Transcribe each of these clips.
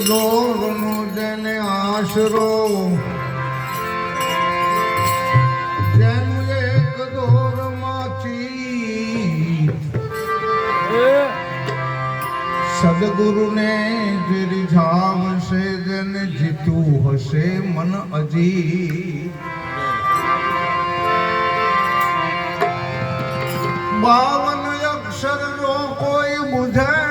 દોરનો જેને આશરો. જેનું એક દોરમાંથી સદગુરુને જે રીઝાવશે જેને જીતું હશે મન અજી બાવન અક્ષર કોઈ બુঝે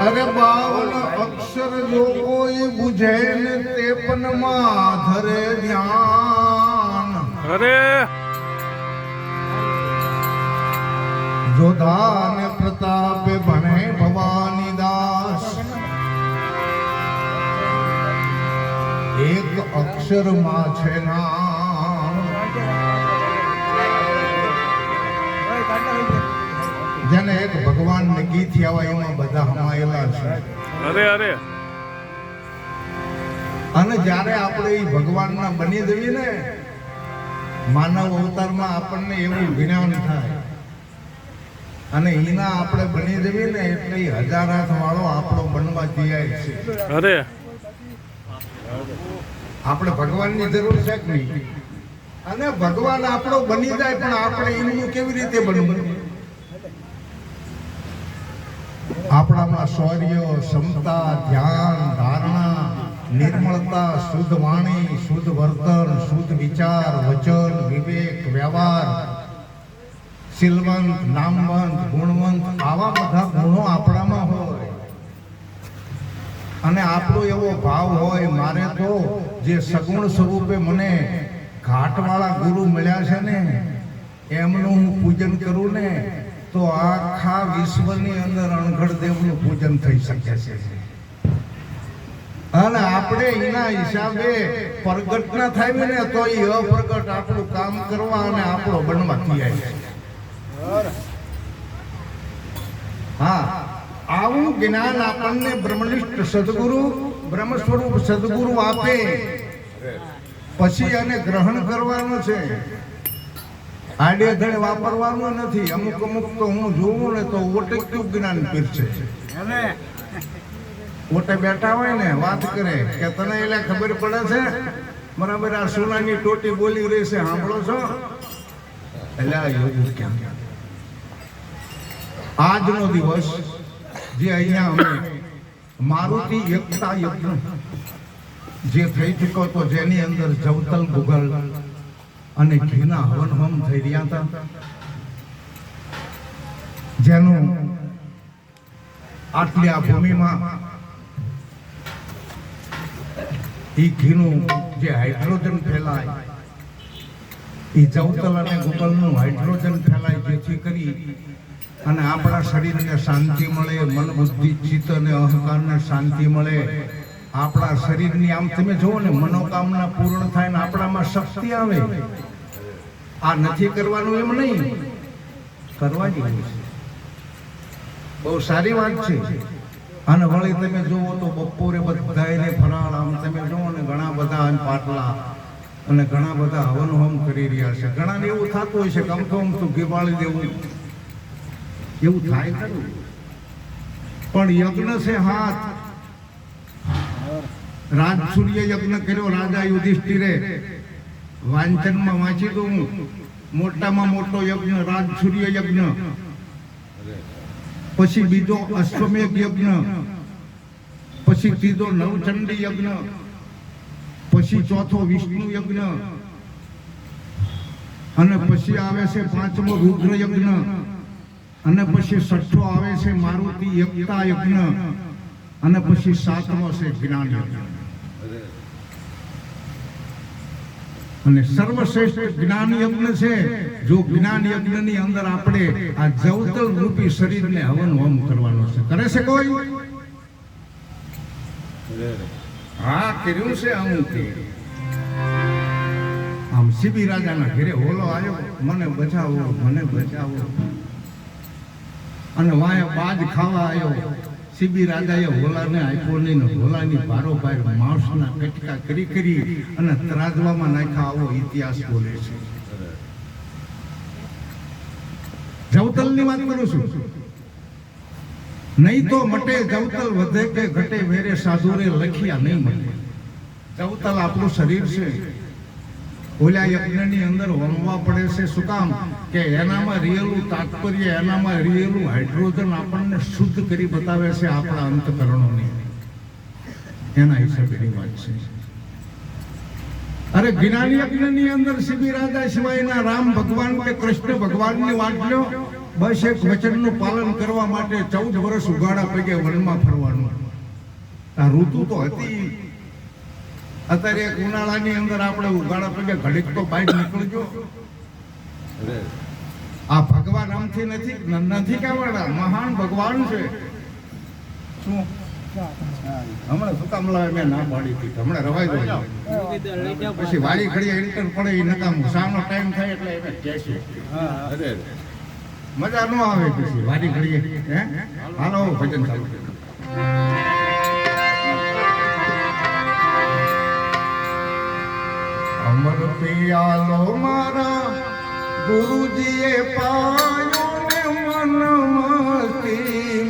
અરે બાવન અક્ષર જો કોઈ બુઝે ને તેપનમાં ધરે ધ્યાન અરે જોધા ને પ્રતાપે ભણે ભવાની દાસ એક અક્ષરમાં છે નામ જેને એક ભગવાન ને ગીત આવા એમાં બધા હમાયેલા છે. અરે અરે. અને જ્યારે આપણે એ ભગવાનના બની જઈએ ને માનવ અવતારમાં આપણને એવું જ્ઞાન થાય. અને એના આપણે બની જઈએ ને એટલે હજાર હાથ વાળો આપણો બનવા તૈયાર છે. અરે. આપણે ભગવાનની જરૂર છે કે નહીં? અને ભગવાન આપણો બની જાય પણ આપણે એનું કેવી રીતે બનવું? આપણામાં શૌર્ય, ક્ષમતા, ધ્યાન, ધારણા, નિર્મળતા, શુદ્ધ વાણી, શુદ્ધ વર્તન, શુદ્ધ વિચાર, વચન, વિવેક, વ્યવહાર, શીલવંત, નામવંત, ગુણવંત, આવા બધા ગુણો આપણામાં હોય. અને આપણો એવો ભાવ હોય, મારે તો જે સગુણ સ્વરૂપે મને ઘાટવાળા ગુરુ મળ્યા છે ને, એમનું હું પૂજન કરું ને તો આખા વિશ્વની અંદર અણઘડ દેવનું પૂજન થઈ શકે છે. અને આપણે એના હિસાબે પ્રગટ ના થાય ને તો એ અપ્રગટ આપણું કામ કરવા અને આપણો બનવા થયા હા, આવું જ્ઞાન આપણને બ્રહ્મનિષ્ઠ સદગુરુ બ્રહ્મ સ્વરૂપ સદગુરુ આપે. પછી આને ગ્રહણ કરવાનું છે. આડે ધડે વાપરવાનું નથી. અમુક અમુક તો હું જોઉં ને તો ઓટક્યું જ્ઞાન પીરશે ઓટે બેઠા હોય ને, વાત કરે કે તને એટલે ખબર પડે છે? બરાબર, આ સોનાની ટોટી બોલી રહી છે, સાંભળો છો? એટલે આ યોગ કેમ? આજનો દિવસ જે અહીંયા અમે મારુતિ એકતા યજ્ઞ જે થઈ ચૂક્યો તો જેની અંદર જવતલ ગુગલ અને ઘીના હવન હોમ થઈ રહ્યા હતા. જેનું આટલી આ ભૂમિમાં એ ઘીનું જે હાઇડ્રોજન ફેલાય એ જવતલ અને ગુગલનું હાઇડ્રોજન ફેલાય, જેથી કરી અને આપણા શરીરને શાંતિ મળે મન બુદ્ધિ ચિત્ત અને અહંકારને શાંતિ મળે. આપણા શરીરની આમ તમે જુઓ ને મનોકામના પૂર્ણ થાય ને આપણામાં શક્તિ આવે. આ નથી કરવાનું એમ નહીં. કરવા જેવું છે. બહુ સારી વાત છે. અને વળી તમે જુઓ તો બપોરે બધાને ફરાળ, આમ તમે જુઓ ને ઘણા બધા પાટલા અને ઘણા બધા હવન હોમ કરી રહ્યા છે. ઘણાને એવું થતું હોય છે કે કમ તો આમ દેવું એવું થાય ખરું. પણ યજ્ઞ છે હાથ. રાજ સૂર્ય યજ્ઞ કર્યો, રાજા યુધિષ્ઠિરે. વાંચનમાં વાંચી દઉં. મોટામાં મોટો યજ્ઞ રાજ સૂર્ય યજ્ઞ. પછી બીજો અશ્વમેઘ યજ્ઞ. પછી ત્રીજો નવચંડી યજ્ઞ. પછી ચોથો વિષ્ણુ યજ્ઞ. અને પછી આવે છે પાંચમો રુદ્ર યજ્ઞ. અને પછી છઠ્ઠો આવે છે મારુતિ એકતા યજ્ઞ. અને પછી સાતમો છે જ્ઞાન યજ્ઞ. અને સર્વશ્રેષ્ઠ જ્ઞાન યજ્ઞ છે. જો જ્ઞાન યજ્ઞની અંદર આપણે આ જવતલ રૂપી શરીરને હવન હોમ કરવાનો છે. કરે છે કોઈ? હા, કર્યું છે અમુક. આમ સીબી રાજાના ઘેરે હોલો આવ્યો. મને બચાવો મને બચાવો. અને વાય બાજ ખાવા આવ્યો. સીબી રાજાએ હોલાને આપ્યો નહીં હોલાની બારોબાર માણસના કટકા કરી કરી અને ત્રાજવામાં નાખ્યા આવો ઇતિહાસ બોલે છે. જવતલની વાત કરું છું. નહીં તો મટે જવતલ વધે કે ઘટે વેરે સાધુરે લખ્યા નહીં મટે. જવતલ આપણું શરીર છે. ઓલા યજ્ઞની અંદર હોમવા પડે છે શું કામ? કે એનામાં રિયલું તાત્પર્ય, એનામાં રિયલું હાઇડ્રોજન આપણને શુદ્ધ કરી બતાવે છે આપણા અંતકરણોની. એના હિસાબેની વાત છે. અરે જ્ઞાન યજ્ઞની અંદર શિબી રાજા સિવાયના રામ ભગવાન કે કૃષ્ણ ભગવાનની વાત લ્યો. બસ એક વચનનું પાલન કરવા માટે ચૌદ વર્ષ ઉગાડા પગે વનમાં ફરવાનું. આ ઋતુ તો હતી. અત્યારે એક ઉનાળાની અંદર આપણે ઉગાડા પગે ઘડીક તો બહાર નીકળજો. આ ભગવાન આમથી નથી નથી કહેવાડા મહાન ભગવાન છે. શું? હમણાં સુકામ લાવે મેં ના પાડી હતી હમણાં રવાઈ ગયો પછી વાળી ઘડી એન્ટર પડે એ નકામું. શામનો ટાઈમ થાય એટલે એને કહેશે અરે. મજા ન આવે પછી વાળી ઘડી હે? હાલો ભજન ચાલુ. પિયાલો મારા ગુરુજીએ પાયો ને મન મસ્તી